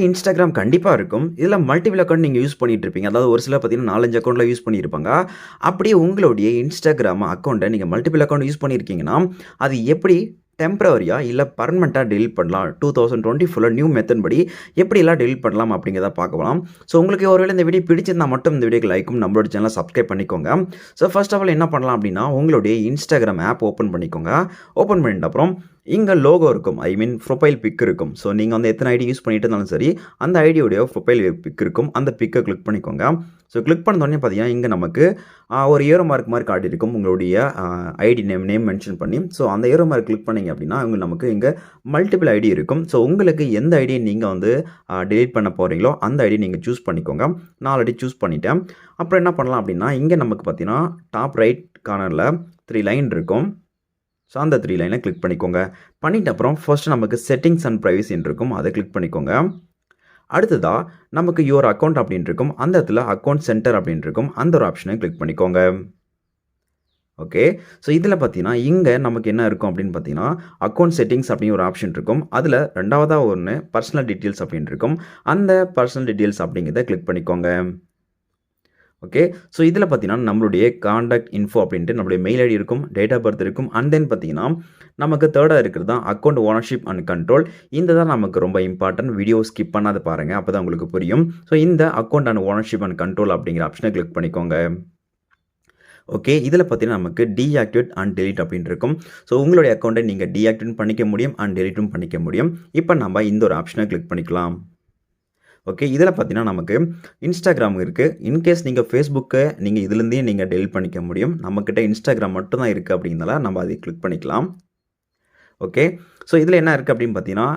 Instagram கண்டிப்பாக இருக்கும். இதில் மல்டிபிள் அக்கௌண்ட் நீங்கள் யூஸ் பண்ணிட்டு இருப்பீங்க. அதாவது ஒரு சில பார்த்தீங்கன்னா நாலஞ்சு அக்கௌண்ட்டில் யூஸ் பண்ணியிருப்பாங்க. அப்படியே உங்களுடைய இன்ஸ்டாகிராம் அக்கௌண்ட்டை நீங்கள் மல்டிபிள் அக்கௌண்ட் யூஸ் பண்ணியிருக்கீங்கன்னா, அது எப்படி டெம்ப்ரவரியாக இல்லை பர்மனெண்ட்டாக டெலீட் பண்ணலாம். 2024ல நியூ மெத்தட் படி எப்படிலாம் டெலீட் பண்ணலாம் அப்படிங்கிறத பார்க்கலாம். ஸோ உங்களுக்கு ஒருவேளை இந்த வீடியோ பிடிச்சிருந்தா மட்டும் இந்த வீடியோக்கு லைக்கும், நம்மளோட சேனலை சப்ஸ்கிரைப் பண்ணிக்கோங்க. ஸோ ஃபர்ஸ்ட் ஆஃப் ஆல் என்ன பண்ணலாம் அப்படின்னா, உங்களுடைய இன்ஸ்டாகிராம் ஆப் ஓப்பன் பண்ணிக்கோங்க. ஓப்பன் பண்ணிட்ட அப்புறம் இங்கே லோகோ இருக்கும். ஐ மீன் ப்ரொஃபைல் பிக் இருக்கும். ஸோ நீங்கள் வந்து எத்தனை ஐடி யூஸ் பண்ணிட்டு இருந்தாலும் சரி, அந்த ஐடியோடைய ப்ரொஃபைல் பிக் இருக்கும். அந்த பிக்கை கிளிக் பண்ணிக்கோங்க. ஸோ கிளிக் பண்ண உடனே பார்த்தீங்கன்னா, இங்கே நமக்கு ஒரு ஏரோ மார்க் மாதிரி காட்டியிருக்கும். உங்களுடைய ஐடி நேம் நேம் மென்ஷன் பண்ணி. ஸோ அந்த ஏரோ மார்க் கிளிக் பண்ணிங்க அப்படின்னா, அங்க நமக்கு இங்க மல்டிபிள் ஐடி இருக்கும். ஸோ உங்களுக்கு எந்த ஐடியை நீங்கள் வந்து டிலீட் பண்ண போகிறீங்களோ அந்த ஐடியை நீங்கள் சூஸ் பண்ணிக்கோங்க. நான் ஆல்ரெடி சூஸ் பண்ணிட்டேன். அப்புறம் என்ன பண்ணலாம் அப்படின்னா, இங்கே நமக்கு பார்த்தீங்கன்னா, டாப் ரைட் கார்னரில் த்ரீ லைன் இருக்கும். ஸோ அந்த த்ரீ லைனை கிளிக் பண்ணிக்கோங்க. பண்ணிட்ட அப்புறம் ஃபர்ஸ்ட் நமக்கு செட்டிங்ஸ் அண்ட் ப்ரைவசின்னு இருக்கும். அதை கிளிக் பண்ணிக்கோங்க. அடுத்ததாக நமக்கு யுவர் அக்கௌண்ட் அப்படின்னு இருக்கும். அந்த இடத்துல அக்கௌண்ட் சென்டர் அப்படின்னு இருக்கும். அந்த ஒரு ஆப்ஷனை கிளிக் பண்ணிக்கோங்க. ஓகே. ஸோ இதில் பார்த்தீங்கன்னா, இங்கே நமக்கு என்ன இருக்கும் அப்படின்னு பார்த்தீங்கன்னா, அக்கௌண்ட் செட்டிங்ஸ் அப்படின்னு ஒரு ஆப்ஷன் இருக்கும். அதில் ரெண்டாவதாக ஒன்று பர்சனல் டீட்டெயில்ஸ் அப்படின்னு இருக்கும். அந்த பர்சனல் டீட்டெயில்ஸ் அப்படிங்கிறத கிளிக் பண்ணிக்கோங்க. ஓகே. ஸோ இதில் பார்த்தீங்கன்னா, நம்மளுடைய காண்டாக்ட் இன்ஃபோ அப்படின்ட்டு நம்மளுடைய மெயில் ஐடி இருக்கும். டேட் ஆஃப் பர்த் இருக்கும். அண்ட் தென் பார்த்தீங்கன்னா, நமக்கு தேர்டாக இருக்கிறது தான் அக்கௌண்ட் ஓனர்ஷிப் அண்ட் கண்ட்ரோல். இந்த தான் நமக்கு ரொம்ப இம்பார்ட்டன்ட். வீடியோ ஸ்கிப் பண்ணாத அப்போ தான் உங்களுக்கு புரியும். ஸோ இந்த account and ownership and control அப்படிங்கிற ஆப்ஷனை கிளிக் பண்ணிக்கோங்க. ஓகே. இதில் பார்த்தீங்கன்னா, நமக்கு டீஆக்டிவேட் அண்ட் டெலிட் அப்படின்னு இருக்கும். ஸோ உங்களுடைய அக்கௌண்ட்டை நீங்கள் டீஆக்டிவேட் பண்ணிக்க முடியும் அண்ட் டெலிட்டும் பண்ணிக்க முடியும். இப்போ நம்ம இந்த ஒரு ஆப்ஷனை கிளிக் பண்ணிக்கலாம். ஓகே. இதில் பார்த்தீங்கன்னா, நமக்கு இன்ஸ்டாகிராம் இருக்குது இன்கேஸ் நீங்கள் ஃபேஸ்புக்கை நீங்கள் இதுலேருந்தே நீங்கள் டெலிட் பண்ணிக்க முடியும். நம்மக்கிட்ட இன்ஸ்டாகிராம் மட்டும் தான் அப்படிங்கிறதால நம்ம அதை கிளிக் பண்ணிக்கலாம். ஓகே. ஸோ இதில் என்ன இருக்குது அப்படின்னு பார்த்தீங்கன்னா,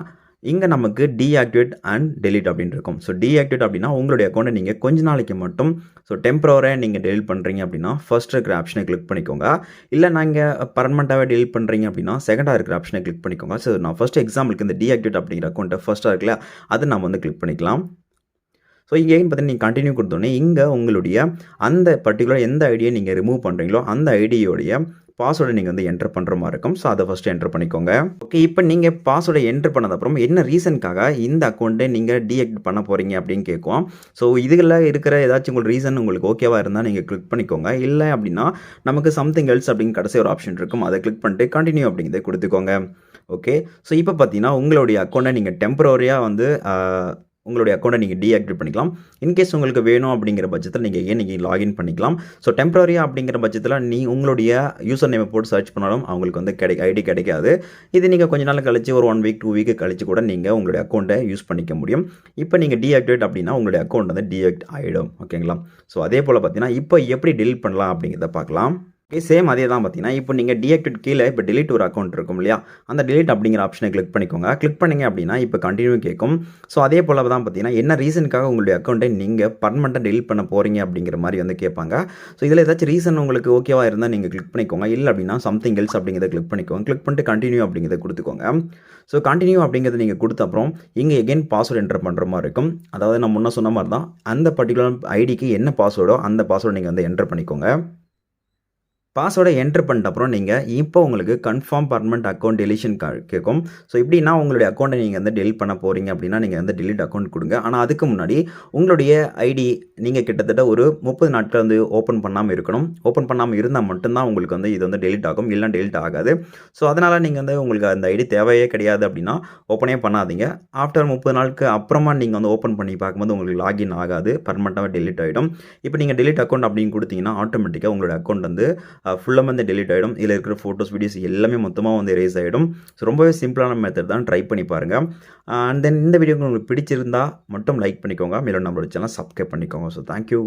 இங்கே நமக்கு டீஆக்டிவேட் அண்ட் டெலிட் அப்படின்னு இருக்கும். ஸோ டீஆக்டிவேட் அப்படின்னா, உங்களுடைய அக்கௌண்ட்டை நீங்கள் கொஞ்ச நாளைக்கு மட்டும் ஸோ டெம்பரவரியாக நீங்கள் டெலிட் பண்ணுறீங்க அப்படின்னா, ஃபர்ஸ்ட் இருக்கிற ஆப்ஷனை கிளிக் பண்ணிக்கோங்க. இல்லை நாங்கள் பர்மனெண்ட்டாகவே டெலிட் பண்ணுறீங்க அப்படின்னா, செகண்டாக இருக்கிற ஆப்ஷனை கிளிக் பண்ணிக்கோங்க. ஸோ நான் ஃபர்ஸ்ட் எக்ஸாம்பிளுக்கு இந்த டீஆக்டிவேட் அப்படிங்கிற அக்கௌண்ட்டை ஃபஸ்ட்டாக இருக்குல்ல, அதை நம்ம வந்து கிளிக் பண்ணிக்கலாம். ஸோ இங்கே பார்த்தீங்கன்னா, நீங்கள் கண்டினியூ கொடுத்தோன்னே இங்கே உங்களுடைய அந்த பர்டிகுலர் எந்த ஐடியை நீங்கள் ரிமூவ் பண்ணுறீங்களோ அந்த ஐடியோடைய பாஸ்வேர்டை நீங்கள் வந்து என்ட்ரு பண்ணுற மாதிரி இருக்கும். ஸோ அதை ஃபஸ்ட்டு என்ட்ரு பண்ணிக்கோங்க. ஓகே. இப்போ நீங்கள் பாஸ்வேர்டை என்ட்ரு பண்ணதுக்கப்புறம் என்ன ரீசனுக்காக இந்த அக்கௌண்ட்டை நீங்கள் டீஆக்டிவேட் பண்ண போகிறீங்க அப்படின்னு கேட்கும். ஸோ இதுகளில் இருக்கிற ஏதாச்சும் உங்களுக்கு ரீசன் உங்களுக்கு ஓகேவாக இருந்தால் நீங்கள் கிளிக் பண்ணிக்கோங்க. இல்லை அப்படின்னா, நமக்கு சம்திங் எல்ஸ் அப்படின்னு கடைசி ஒரு ஆப்ஷன் இருக்கும். அதை கிளிக் பண்ணிட்டு கண்டினியூ அப்படிங்கிறத கொடுத்துக்கோங்க ஓகே. ஸோ இப்போ பார்த்தீங்கன்னா, உங்களுடைய அக்கௌண்ட்டை நீங்கள் டெம்பரரியா வந்து உங்களுடைய அக்கௌண்ட்டை நீங்கள் டீஆக்டிவேட் பண்ணிக்கலாம். இன்கேஸ் உங்களுக்கு வேணும் அப்படிங்கிற பட்சத்தில் நீங்கள் ஏன் நீங்கள் லாகின் பண்ணிக்கலாம். ஸோ டெம்பரரியாக அப்படிங்கிற பட்சத்தில் நீ உங்களுடைய யூசர் நேமை போட்டு சர்ச் பண்ணாலும் அவங்களுக்கு வந்து கிடை ஐடி கிடைக்காது. இது நீங்கள் கொஞ்ச நாள் கழிச்சு ஒரு ஒன் வீக், டூ வீக் கழிச்சு கூட நீங்கள் உங்களுடைய அக்கௌண்ட்டை யூஸ் பண்ணிக்க முடியும். இப்போ நீங்கள் டீஆக்டிவேட் அப்படின்னா, உங்களுடைய அக்கௌண்ட் வந்து டீஆக்ட் ஆகிடும் ஓகேங்களா? ஸோ அதே போல் பார்த்தீங்கன்னா, இப்போ எப்படி டெலீட் பண்ணலாம் அப்படிங்கிறத பார்க்கலாம். ஓகே. சேம் அதே தான் பார்த்தீங்கன்னா, இப்போ நீங்கள் டீஆக்டிவேட் கீழே இப்போ டிலீட் ஒரு அக்கௌண்ட் இருக்கும் இல்லையா? அந்த டிலீட் அப்படிங்கிற ஆப்ஷனை கிளிக் பண்ணிக்கோங்க. கிளிக் பண்ணிங்க அப்படின்னா, இப்போ கண்டினியூ கேட்கும். ஸோ அதே போல தான் பார்த்தீங்கன்னா, என்ன ரீசனுக்காக உங்களுடைய அக்கௌண்ட்டை நீங்கள் பர்மனெண்ட்டாக டிலீட் பண்ண போகிறீங்க அப்படிங்கிற மாதிரி வந்து கேட்பாங்க. ஸோ இதில் ஏதாச்சும் ரீசன் உங்களுக்கு ஓகேவாக இருந்தால் நீங்கள் கிளிக் பண்ணிக்கோங்க. இல்லை அப்படின்னா, சம்திங் எல்ஸ் அப்படிங்கிறத கிளிக் பண்ணிக்கோங்க. கிளிக் பண்ணிட்டு கண்டினியூ அப்படிங்கிறத கொடுத்துக்கோங்க ஸோ கண்டினியூ அப்படிங்கிறத நீங்கள் கொடுத்த அப்புறம், இங்கே எகைன் பாஸ்வேர்டு என்டர் பண்ணுற மாதிரி இருக்கும். அதாவது நான் முன்னே சொன்ன மாதிரி தான். அந்த பர்ட்டிகுலர் ஐடிக்கு என்ன பாஸ்வேர்டோ, அந்த பாஸ்வேர்டு நீங்கள் வந்து என்டர் பண்ணிக்கோங்க. பாஸ்வேர்டை என்ட்ரு பண்ணிட்ட அப்புறம் நீங்கள் இப்போ உங்களுக்கு கன்ஃபார்ம் பர்மனெண்ட் அக்கௌண்ட் டெலிஷன் கேட்கும். ஸோ இப்படின்னா உங்களுடைய அக்கௌண்ட்டை நீங்கள் வந்து டெலிட் பண்ண போகிறீங்க அப்படின்னா, நீங்கள் வந்து டெலிட் அக்கௌண்ட் கொடுங்க ஆனால் அதுக்கு முன்னாடி உங்களுடைய ஐடி நீங்கள் கிட்டத்தட்ட ஒரு 30 நாட்கள் வந்து ஓப்பன் பண்ணாமல் இருக்கணும். ஓப்பன் பண்ணாமல் இருந்தால் மட்டும்தான் உங்களுக்கு வந்து இது வந்து டெலிட் ஆகும். இல்லை டெலிட் ஆகாது. ஸோ அதனால் நீங்கள் வந்து உங்களுக்கு அந்த ஐடி தேவையே கிடையாது அப்படின்னா, ஓப்பனே பண்ணாதீங்க. ஆஃப்டர் 30 நாளுக்கு அப்புறமா நீங்கள் வந்து ஓப்பன் பண்ணி பார்க்கும்போது உங்களுக்கு லாகின் ஆகாது. பர்மனெண்ட்டாக டெலிட் ஆகிடும் இப்போ நீங்கள் டெலிட் அக்கௌண்ட் அப்படின்னு கொடுத்தீங்கன்னா ஆட்டோமேட்டிக்காக உங்களுடைய அக்கௌண்ட் வந்து ஃபுல்லாக வந்து டெலீட் ஆகிடும் இதில் இருக்கிற ஃபோட்டோஸ், வீடியோஸ் எல்லாமே மொத்தமாக வந்து எரேஸ் ஆகிடும் ஸோ ரொம்பவே சிம்பிளான மெத்தட் தான். ட்ரை பண்ணி பாருங்கள் அண்ட் தென் இந்த வீடியோ உங்களுக்கு பிடிச்சிருந்தா மட்டும் லைக் பண்ணிக்கோங்க. மேலும் நம்மளோட சேனல் சப்ஸ்கிரைப் பண்ணிக்கோங்க. So thank you.